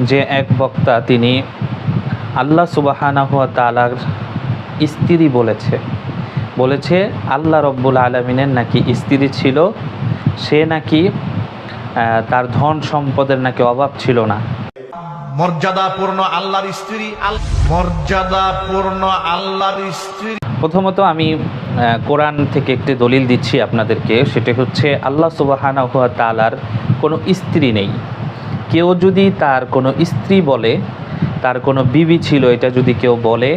যে এক বক্তা তিনি আল্লাহ সুবাহানা হুয়া তালার স্ত্রী বলেছে বলেছে আল্লাহ রব্বুল আলমিনের নাকি স্ত্রী ছিল সে নাকি তার ধন সম্পদের নাকি অভাব ছিল না। মর্যাদাপূর্ণ আল্লাহর স্ত্রী মর্যাদাপূর্ণ আল্লাহর স্ত্রী। প্রথমত আমি কোরআন থেকে একটি দলিল দিচ্ছি আপনাদেরকে সেটা হচ্ছে আল্লাহ সুবাহানা হুয়া তালার কোনো স্ত্রী নেই। কেউ যদি তার কোনো স্ত্রী বলে, তার কোনো বিবি ছিল এটা যদি কেউ বলে,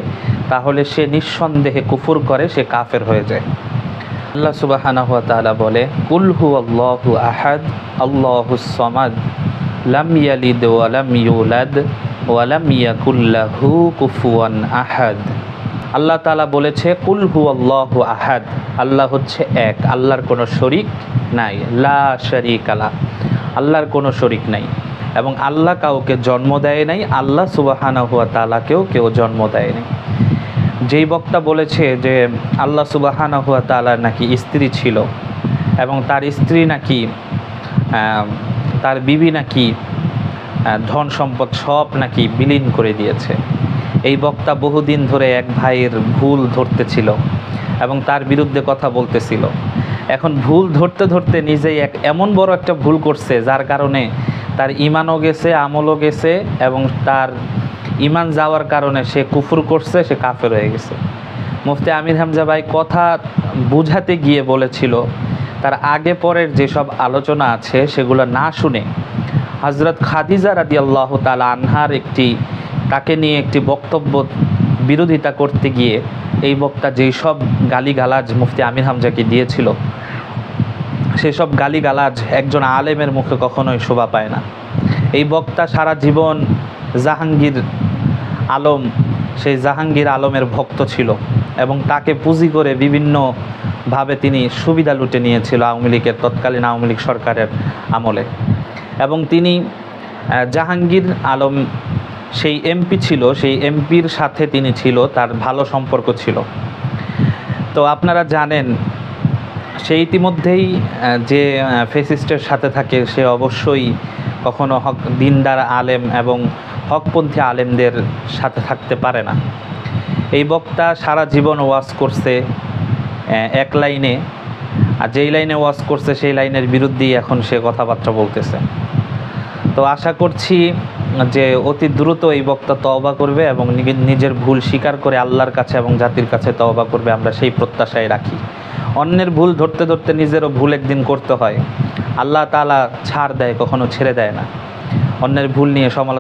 তাহলে সে নিঃসন্দেহে কুফুর করে, সে কাফের হয়ে যায়। আল্লাহ সুবাহানা হুয়া তালা বলে, কুল হু আল্লাহু আহাদ, আল্লাহু সমাদ, লাম ইয়ালিদ ওয়ালাম ইউলাদ ওয়ালাম ইয়াকুল্লাহু কুফুয়ান আহাদ। আল্লাহ তালা বলেছে, কুল হু আল্লাহ আহাদ, আল্লাহ হচ্ছে এক, আল্লাহর কোনো শরিক নাই, লা শরিক আলা আল্লাহর কোনো শরিক নাই। এবং আল্লাহ কাউকে জন্ম দেয় নাই, আল্লাহ সুবাহানা হুয়া তালাকেও কেউ জন্ম দেয় নাই। যেই বক্তা বলেছে যে আল্লাহ সুবাহানা হুয়া তালার নাকি স্ত্রী ছিল এবং তার স্ত্রী নাকি তার বিবি নাকি ধন সম্পদ সব নাকি বিলীন করে দিয়েছে। এই বক্তা বহুদিন ধরে এক ভাইয়ের ভুল ধরতেছিল এবং তার বিরুদ্ধে কথা বলতেছিল। এখন ভুল ধরতে ধরতে নিজেই এক এমন বড় একটা ভুল করছে, যার কারণে তার ইমানও গেছে, আমলও গেছে এবং তার ইমান যাওয়ার কারণে সে কুফুর করছে, সে কাফের হয়ে গেছে। মুফতি আমির হামজা ভাই কথা বুঝাতে গিয়ে বলেছিল, তার আগে পরের যেসব আলোচনা আছে সেগুলো না শুনে হজরত খাদিজা রাদি আল্লাহ তালা আনহার একটি, তাকে নিয়ে একটি বক্তব্য বিরোধিতা করতে গিয়ে এই বক্তা যেই সব গালিগালাজ মুফতি আমির হামজাকে দিয়েছিল সেসব গালিগালাজ একজন আলেমের মুখে কখনোই শোভা পায় না। এই বক্তা সারা জীবন জাহাঙ্গীর আলম, সেই জাহাঙ্গীর আলমের ভক্ত ছিল এবং তাকে পুঁজি করে বিভিন্নভাবে তিনি সুবিধা লুটে নিয়েছিল আওয়ামী লীগের, তৎকালীন আওয়ামী লীগ সরকারের আমলে। এবং তিনি জাহাঙ্গীর আলম সেই এমপি ছিল, সেই এমপির সাথে তিনি ছিল, তার ভালো সম্পর্ক ছিল। তো আপনারা জানেন সে ইতিমধ্যেই যে ফেসিস্টের সাথে থাকে, সে অবশ্যই কখনো হক, দিনদার আলেম এবং হকপন্থী আলেমদের সাথে থাকতে পারে না। এই বক্তা সারা জীবন ওয়াজ করছে এক লাইনে। আর যেই লাইনে ওয়াজ করছে, সেই লাইনের বিরুদ্ধেই এখন সে কথাবার্তা বলতেছে। তো আশা করছি যে, অতি দ্রুত এই বক্তা তওবা করবে এবং নিজের ভুল স্বীকার করে আল্লাহর কাছে এবং জাতির কাছে তওবা করবে, আমরা সেই প্রত্যাশায় রাখি। অন্যের ভুল ধরতে ধরতে নিজেরও ভুল একদিন করতে হয়। আল্লাহ তালা ছাড় দেয়, কখনো ছেড়ে দেয় না। অন্যের ভুল নিয়ে সমালোচনা